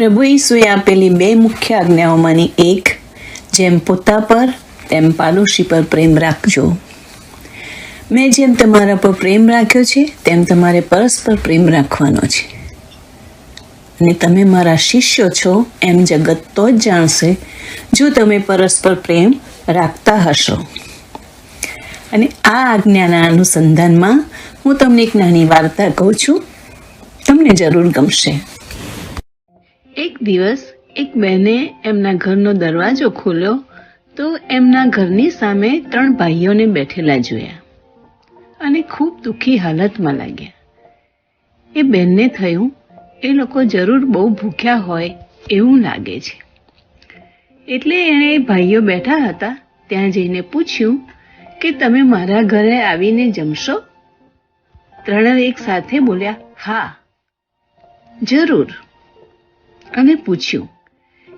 પ્રભુ ઈસુએ આપેલી બે મુખ્ય આજ્ઞાઓમાંની એક, જેમ પોતા પર, તેમ પાડોશી પર પ્રેમ રાખજો. મેં જેમ તમારા પર પ્રેમ રાખ્યો છે, તેમ તમારે પરસ્પર પ્રેમ રાખવાનો છે. અને તમે મારા શિષ્યો છો, એમ જગત તો જ જાણશે, જો તમે પરસ્પર પ્રેમ રાખતા હશો. અને આ આજ્ઞાના અનુસંધાનમાં હું તમને એક નાની વાર્તા કહું છું. તમને જરૂર ગમશે. એક દિવસ એક બહેને એમના ઘરનો દરવાજો ખોલ્યો તો એમના ઘરની સામે ત્રણ ભાઈઓને બેઠેલા જોયા અને ખૂબ દુઃખી હાલતમાં લાગ્યા. એ બહેનને થયું, એ લોકો જરૂર બહુ ભૂખ્યા હોય એવું લાગે છે. એટલે એણે ભાઈઓ બેઠા હતા ત્યાં જઈને પૂછ્યું કે, તમે મારા ઘરે આવીને જમશો? ત્રણે એક સાથે બોલ્યા, હા, જરૂર. અને પૂછ્યું,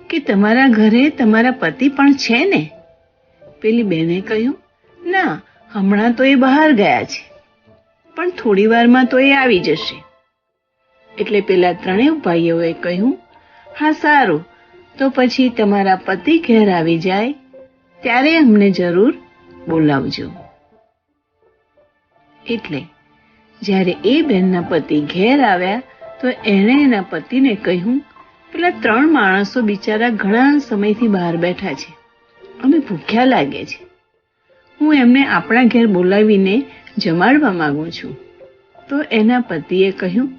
કે તમારા ઘરે તમારા પતિ પણ છે ને? પેલી બેને કહ્યું, ના, હમણાં તો એ બહાર ગયા છે, પણ થોડી વારમાં તો એ આવી જશે. એટલે પેલા ત્રણેય ભાઈઓએ કહ્યું, હા, સારું, તો પછી તમારા પતિ ઘેર આવી જાય, ત્યારે અમને જરૂર બોલાવજો. એટલે જ્યારે એ બહેનના પતિ ઘેર આવ્યા, તો એણે એના પતિને કહ્યું પેલા ત્રણ માણસો બિચારા ઘણા સમયથી બહાર બેઠા છે. અમે ભૂખ્યા લાગે છે. હું એમને આપણા ઘેર બોલાવીને જમાડવા માંગુ છું. તો એના પતિએ કહ્યું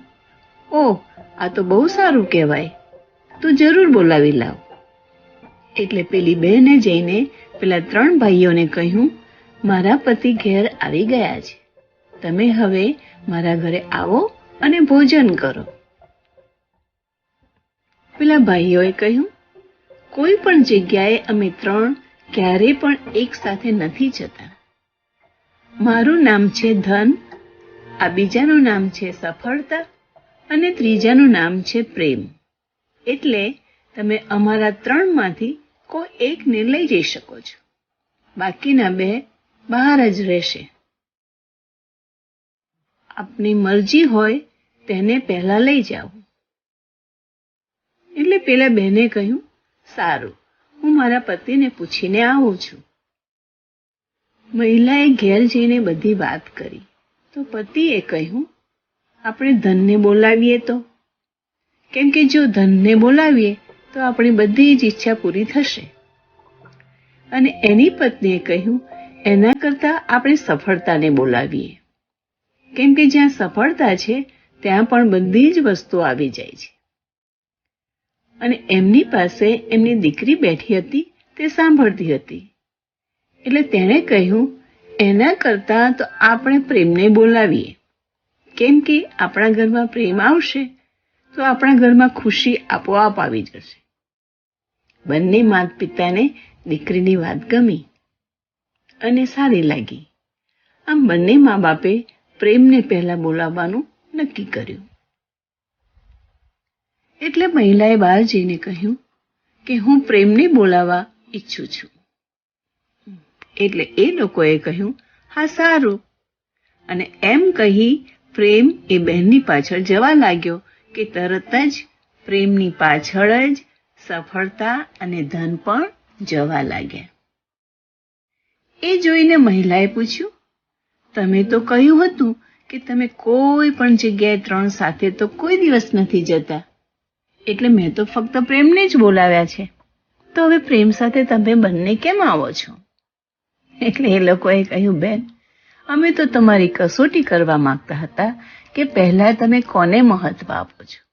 ઓ આ તો બહુ સારું કહેવાય. તું જરૂર બોલાવી લાવ. એટલે પેલી બહેને જઈને પેલા ત્રણ ભાઈઓને કહ્યું, મારા પતિ ઘેર આવી ગયા છે. તમે હવે મારા ઘરે આવો અને ભોજન કરો. પેલા ભાઈઓએ કહ્યું, કોઈ પણ જગ્યાએ અમે ત્રણ ક્યારેય પણ એક સાથે નથી જતા. મારું નામ છે ધન, આ બીજાનું નામ છે સફળતા અને ત્રીજાનું નામ છે પ્રેમ. એટલે તમે અમારા ત્રણમાંથી કોઈ એકને લઈ જઈ શકો છો. બાકીના બે બહાર જ રહેશે. આપની મરજી હોય તેને પહેલા લઈ જાઓ. એટલે પેલા બેને કહ્યું, સારું, હું મારા પતિને પૂછીને આવું છું. મહિલાએ ઘેર જઈને બધી વાત કરી. તો પતિએ કહ્યું, આપણે ધનને બોલાવીએ તો. કેમ કે જો ધનને બોલાવીએ, તો આપણી બધી જ ઈચ્છા પૂરી થશે. અને એની પત્નીએ કહ્યું, એના કરતાં આપણે સફળતાને બોલાવીએ. કેમ કે જ્યાં સફળતા છે, ત્યાં પણ બધી જ વસ્તુઓ આવી જાય છે. અને એમની પાસે એમની દીકરી બેઠી હતી, તે સાંભળતી હતી. એટલે તેણે કહ્યું, એના કરતાં તો આપણે પ્રેમને બોલાવીએ. કેમ કે આપણા ઘરમાં પ્રેમ આવશે, તો આપણા ઘરમાં ખુશી આપોઆપ આવી જશે. બંને માત પિતાને દીકરીની વાત ગમી અને સારી લાગી. આમ બંને મા બાપે પ્રેમને પહેલા બોલાવવાનું નક્કી કર્યું. એટલે મહિલાએ બહાર જઈને કહ્યું કે હું પ્રેમને બોલાવવા ઈચ્છું છું. એટલે એ લોકોએ કહ્યું, હા, સારું. અને એમ કહી પ્રેમ એ બહેનની પાછળ જવા લાગ્યો કે તરત જ પ્રેમની પાછળ જ સફળતા અને ધન પણ જવા લાગ્યા. એ જોઈને મહિલાએ પૂછ્યું, તમે તો કહ્યું હતું કે તમે કોઈ પણ જગ્યાએ ત્રણ સાથે તો કોઈ દિવસ નથી જતા. એટલે મેં તો ફક્ત પ્રેમને જ બોલાવ્યા છે. તો હવે પ્રેમ સાથે તમે બંને કેમ આવો છો? એટલે એ લોકોએ કહ્યું, બેન, અમે તો તમારી કસોટી કરવા માંગતા હતા કે પહેલા તમે કોને મહત્વ આપો છો?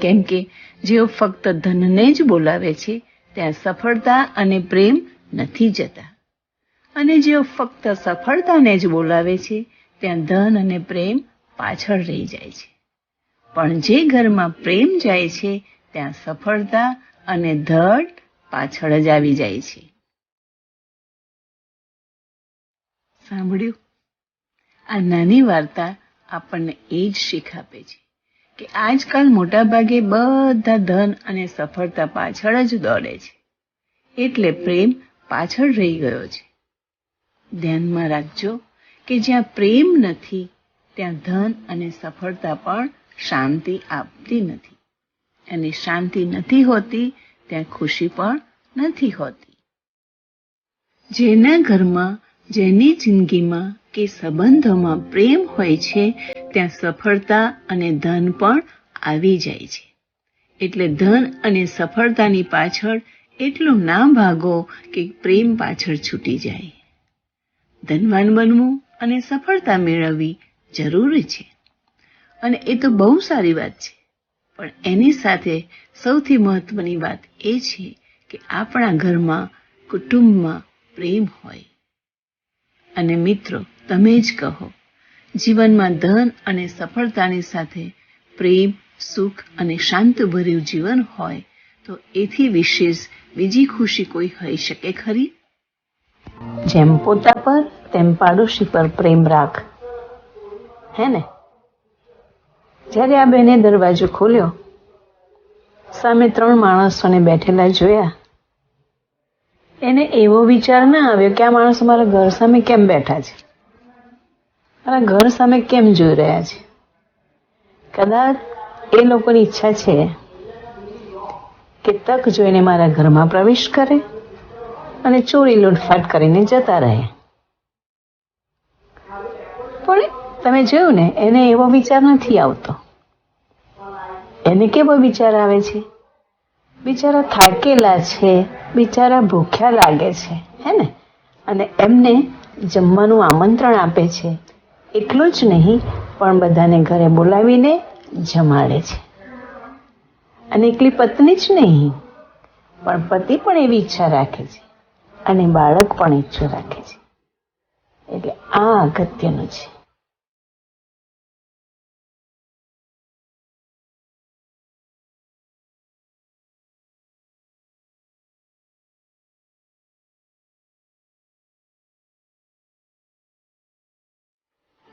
કેમ કે જેઓ ફક્ત ધનને જ બોલાવે છે, ત્યાં સફળતા અને પ્રેમ નથી જતા. અને જેઓ ફક્ત સફળતાને જ બોલાવે છે, ત્યાં ધન અને પ્રેમ પાછળ રહી જાય છે. પણ જે ઘરમાં પ્રેમ જાય છે, ત્યાં સફળતા અને ધડ પાછળ જ આવી જાય છે. સાંભળ્યું? આ નાની વાર્તા આપણને એ જ શીખ આપે છે કે આજકાલ મોટાભાગે બધા ધન અને સફળતા પાછળ જ દોડે છે. એટલે પ્રેમ પાછળ રહી ગયો છે. ધ્યાનમાં રાખજો કે જ્યાં પ્રેમ નથી, ત્યાં ધન અને સફળતા પણ શાંતિ આપતી નથી. અને શાંતિ નથી હોતી, ત્યાં ખુશી પણ નથી હોતી. જેના ઘરમાં, જેની જિંદગીમાં કે સંબંધોમાં પ્રેમ હોય છે, ત્યાં સફળતા અને ધન પણ આવી જાય છે. એટલે ધન અને સફળતાની પાછળ એટલું ના ભાગો કે પ્રેમ પાછળ છૂટી જાય. ધનવાન બનવું અને સફળતા મેળવવી જરૂરી છે. અને એ તો બહુ સારી વાત છે. પણ એની સાથે સૌથી મહત્વની વાત એ છે કે આપણા ઘરમાં કુટુંબમાં પ્રેમ હોય. અને મિત્રો, તમે જ કહો, જીવનમાં ધન અને સફળતાની સાથે પ્રેમ, સુખ અને શાંતભર્યું જીવન હોય તો એથી વિશેષ બીજી ખુશી કોઈ હોઈ શકે ખરી? જેમ પોતા પર, તેમ પાડોશી પર પ્રેમ રાખ. હે ને? જ્યારે આ બેને દરવાજો ખોલ્યો, સામે ત્રણ માણસોને બેઠેલા જોયા. એને એવો વિચાર ના આવ્યો કે આ માણસો મારા ઘર સામે કેમ બેઠા છે? મારા ઘર સામે કેમ જોઈ રહ્યા છે? કદાચ એ લોકોની ઈચ્છા છે કે તક જોઈને મારા ઘરમાં પ્રવેશ કરે અને ચોરી લૂંટફાટ કરીને જતા રહે. પણ તમે જોયું ને, એને એવો વિચાર નથી આવતો. એને કેવો વિચાર આવે છે? બિચારા થાકેલા છે, બિચારા ભૂખ્યા લાગે છે, હે ને? અને એમને જમવાનું આમંત્રણ આપે છે. એટલું જ નહીં, પણ બધાને ઘરે બોલાવીને જમાડે છે. અને એકલી પત્ની જ નહીં, પણ પતિ પણ એવી ઈચ્છા રાખે છે. અને બાળક પણ ઈચ્છા રાખે છે. એટલે આ અગત્યનું છે.